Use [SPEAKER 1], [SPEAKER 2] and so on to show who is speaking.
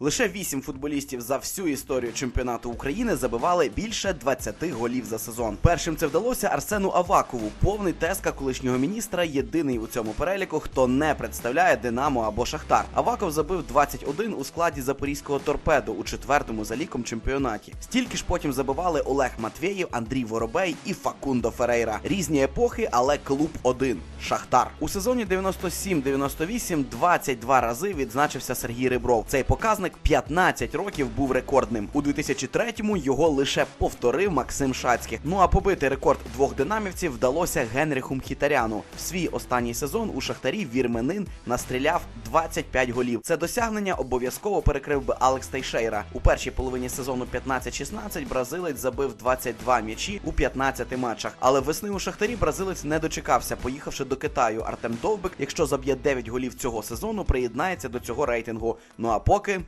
[SPEAKER 1] Лише 8 футболістів за всю історію чемпіонату України забивали більше 20 голів за сезон. Першим це вдалося Арсену Авакову, повний теска колишнього міністра, єдиний у цьому переліку, хто не представляє Динамо або Шахтар. Аваков забив 21 у складі запорізького торпедо у четвертому за ліком чемпіонаті. Стільки ж потім забивали Олег Матвєєв, Андрій Воробей і Факундо Ферейра. Різні епохи, але клуб один Шахтар. У сезоні 97-98 22 рази відзначився Сергій Рибров. Цей показник 15 років був рекордним. У 2003-му його лише повторив Максим Шацьких. Ну а побити рекорд двох динамівців вдалося Генриху Мхітаряну. В свій останній сезон у Шахтарі Вірменин настріляв 25 голів. Це досягнення обов'язково перекрив би Алекс Тейшейра. У першій половині сезону 15-16 бразилець забив 22 м'ячі у 15 матчах. Але весни у Шахтарі бразилець не дочекався, поїхавши до Китаю. Артем Довбик, якщо заб'є 9 голів цього сезону, приєднається до цього рейтингу. Ну а поки